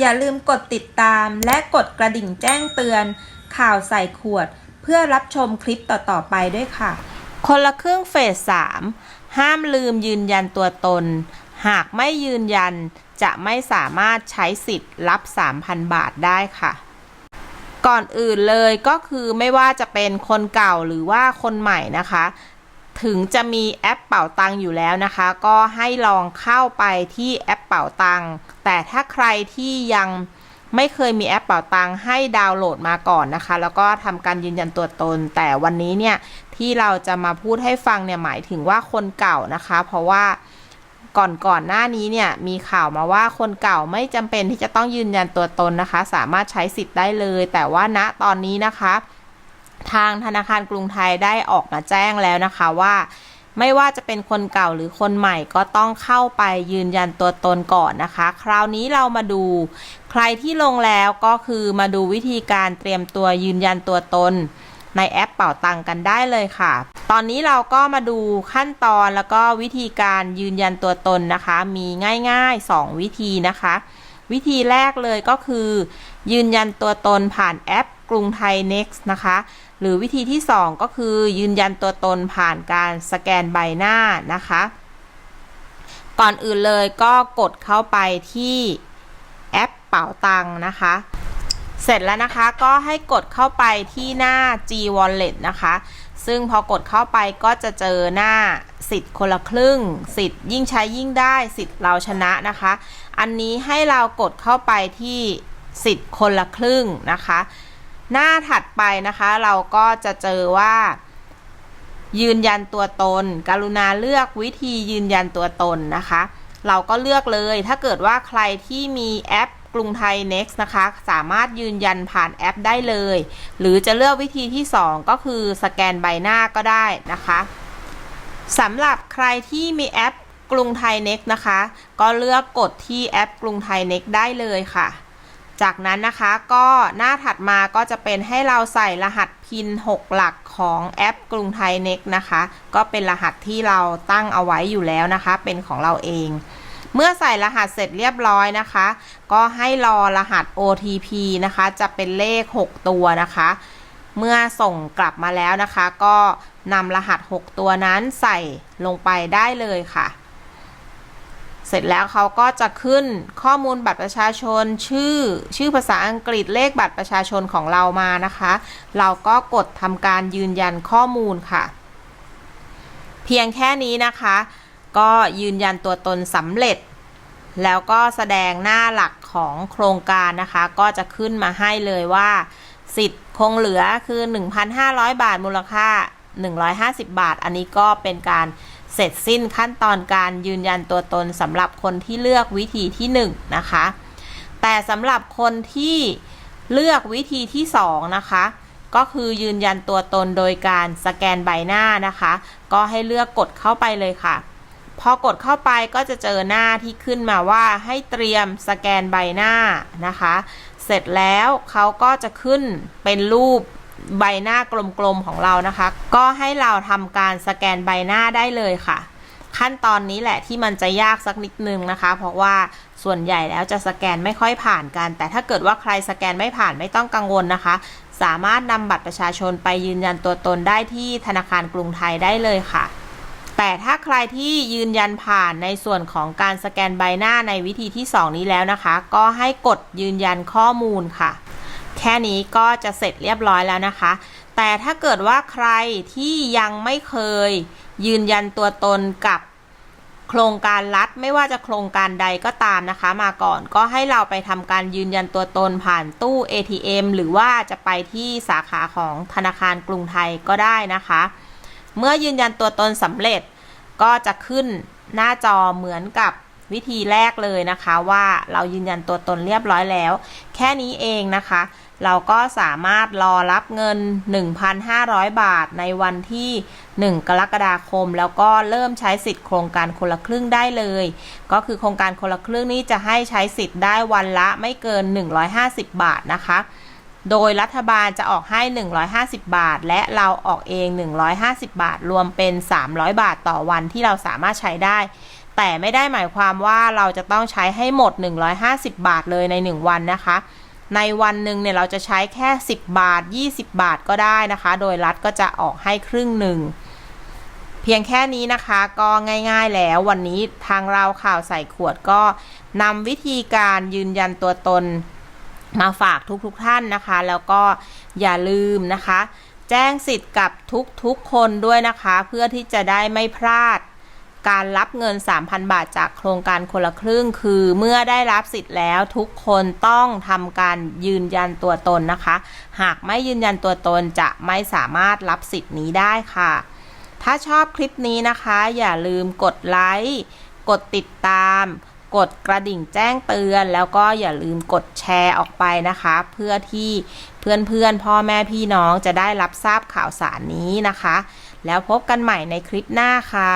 อย่าลืมกดติดตามและกดกระดิ่งแจ้งเตือน ข่าวใส่ขวด เพื่อรับชมคลิปต่อ ๆ ไปด้วยค่ะ คนละครึ่งเฟส 3 ห้ามลืมยืนยันตัวตน หากไม่ยืนยันจะไม่สามารถใช้สิทธิ์รับ 3,000 บาทได้ค่ะ ก่อนอื่นเลยก็คือไม่ว่าจะเป็นคนเก่าหรือว่าคนใหม่นะคะ ถึงจะมีแอปเป่าตังอยู่แล้วนะคะ ก็ให้ลองเข้าไปที่แอปเป่าตังแต่ถ้าใครที่ยังไม่เคยมีแอปเป่าตังให้ดาวน์โหลดมาก่อนนะคะ แล้วก็ทำการยืนยันตัวตน แต่วันนี้เนี่ยที่เราจะมาพูดให้ฟังเนี่ยหมายถึงว่าคนเก่านะคะ เพราะว่าก่อนก่อนหน้านี้เนี่ยมีข่าวมาว่าคนเก่าไม่จำเป็นที่จะต้องยืนยันตัวตนนะคะ สามารถใช้สิทธิ์ได้เลย แต่ว่าณตอนนี้นะคะ ทางธนาคารกรุงไทยได้ออกมาแจ้งแล้วนะคะว่า ไม่ว่าจะเป็นคนเก่าหรือคนใหม่ก็ต้องเข้าไปยืนยันตัวตนก่อนนะคะ คราวนี้เรามาดู ใครที่ลงแล้วก็คือมาดูวิธีการเตรียมตัวยืนยันตัวตน ในแอปเป่าตังกันได้เลยค่ะ ตอนนี้เราก็มาดูขั้นตอนแล้วก็วิธีการยืนยันตัวตนนะคะ มีง่ายๆ 2 วิธีนะคะ วิธีแรกเลยก็คือ ยืนยันตัวตนผ่านแอป กรุงไทย Next นะคะ หรือวิธีที่ 2 ก็คือยืนยันตัวตนผ่านการสแกนใบหน้านะคะ ก่อนอื่นเลยก็กดเข้าไปที่แอปเป๋าตังนะคะ เสร็จแล้วนะคะก็ให้กดเข้าไปที่หน้า G Wallet นะคะ ซึ่งพอกดเข้าไปก็จะเจอหน้าสิทธิ์คนละครึ่ง สิทธิ์ยิ่งใช้ยิ่งได้สิทธิ์เราชนะนะคะ อันนี้ให้เรากดเข้าไปที่สิทธิ์คนละครึ่งนะคะ หน้าถัดไปนะคะ เราก็จะเจอว่า ยืนยันตัวตน กรุณาเลือกวิธียืนยันตัวตนนะคะ เราก็เลือกเลยถ้าเกิดว่าใครที่มีแอปกรุงไทย Next นะคะ สามารถยืนยันผ่านแอปได้เลย หรือจะเลือกวิธีที่ 2 ก็คือสแกนใบหน้าก็ได้นะคะสำหรับใครที่มีแอปกรุงไทย Next นะคะ ก็เลือกกดที่แอปกรุงไทย Next ได้เลยค่ะ จากนั้นนะคะก็หน้าถัดมาก็จะเป็นให้เราใส่รหัสพิน 6 หลักของแอปกรุงไทย Next นะคะ ก็เป็นรหัสที่เราตั้งเอาไว้อยู่แล้วนะคะ เป็นของเราเอง เมื่อใส่รหัสเสร็จเรียบร้อยนะคะ ก็ให้รอรหัส OTP นะคะ จะเป็นเลข 6 ตัวนะคะ เมื่อส่งกลับมาแล้วนะคะ ก็นำรหัส 6 ตัวนั้นใส่ลงไปได้เลยค่ะ เสร็จแล้วเขาก็จะขึ้นข้อมูลบัตรประชาชน ชื่อ ชื่อภาษาอังกฤษเลขบัตรประชาชนของเรามานะคะ เราก็กดทำการยืนยันข้อมูลค่ะ เพียงแค่นี้นะคะ ก็ยืนยันตัวตนสำเร็จ แล้วก็แสดงหน้าหลักของโครงการนะคะ ก็จะขึ้นมาให้เลยว่า สิทธิ์คงเหลือคือ 1,500 บาทมูลค่า 150 บาท อันนี้ก็เป็นการ ร็จสิ้นขั้นตอนการยืนยันตัวตนสำหรับคนที่เลือกวิธีที่1นะคะ แต่สำหรับคนที่เลือกวิธีที่ 2 นะคะ ก็คือยืนยันตัวตนโดยการสแกนใบหน้านะคะ ก็ให้เลือกกดเข้าไปเลยค่ะ พอกดเข้าไปก็จะเจอหน้าที่ขึ้นมาว่าให้เตรียมสแกนใบหน้านะคะ เสร็จแล้วเขาก็จะขึ้นเป็นรูป ใบหน้ากลมๆของเรานะคะ ก็ให้เราทำการสแกนใบหน้าได้เลยค่ะ ขั้นตอนนี้แหละที่มันจะยากสักนิดนึงนะคะ เพราะว่าส่วนใหญ่แล้วจะสแกนไม่ค่อยผ่านกัน แต่ถ้าเกิดว่าใครสแกนไม่ผ่านไม่ต้องกังวลนะคะ สามารถนำบัตรประชาชนไปยืนยันตัวตนได้ที่ธนาคารกรุงไทยได้เลยค่ะแต่ถ้าใครที่ยืนยันผ่านในส่วนของการสแกนใบหน้าในวิธีที่ 2 นี้แล้วนะคะ ก็ให้กดยืนยันข้อมูลค่ะ แค่นี้ก็จะเสร็จเรียบร้อยแล้วนะคะ แต่ถ้าเกิดว่าใครที่ยังไม่เคย ยืนยันตัวตนกับโครงการรัฐไม่ว่าจะโครงการใดก็ตามนะคะ มาก่อนก็ให้เราไปทำการยืนยันตัวตนผ่านตู้ ATM หรือว่าจะไปที่สาขาของธนาคารกรุงไทยก็ได้นะคะ เมื่อยืนยันตัวตนสำเร็จก็จะขึ้นหน้าจอเหมือนกับ วิธีแรกเลยนะคะว่าเรายืนยันตัวตนเรียบร้อยแล้ว แค่นี้เองนะคะ เราก็สามารถรอรับเงิน 1,500 บาทในวันที่ 1 กรกฎาคม แล้วก็เริ่มใช้สิทธิ์โครงการคนละครึ่งได้เลย ก็คือโครงการคนละครึ่งนี้จะให้ใช้สิทธิ์ได้วันละไม่เกิน 150 บาทนะคะโดยรัฐบาลจะออกให้ 150 บาท และเราออกเอง 150 บาท รวมเป็น 300 บาทต่อวันที่เราสามารถใช้ได้ แต่ไม่ได้หมายความว่าเราจะต้องใช้ให้หมด 150 บาทเลยใน 1 วันนะคะ ในวันหนึ่งเนี่ยเราจะใช้แค่ 10 บาท 20 บาทก็ได้นะคะ โดยรัฐก็จะออกให้ครึ่งหนึ่งเพียงแค่นี้นะคะก็ง่ายๆแล้ววันนี้ทางเราข่าวใส่ขวดก็นำวิธีการยืนยันตัวตนมาฝากทุกๆทท่านนะคะ แล้วก็อย่าลืมนะคะ แจ้งสิทธิ์กับทุกๆคนด้วยนะคะ เพื่อที่จะได้ไม่พลาด การรับเงิน 3,000 บาทจากโครงการคนละครึ่ง คือเมื่อได้รับสิทธิ์แล้วทุกคนต้องทำการยืนยันตัวตนนะคะ หากไม่ยืนยันตัวตนจะไม่สามารถรับสิทธิ์นี้ได้ค่ะ ถ้าชอบคลิปนี้นะคะ อย่าลืมกดไลค์กดติดตาม กดกระดิ่งแจ้งเตือน แล้วก็อย่าลืมกดแชร์ออกไปนะคะ เพื่อที่เพื่อนๆ พ่อแม่พี่น้องจะได้รับทราบข่าวสารนี้นะคะ แล้วพบกันใหม่ในคลิปหน้าค่ะ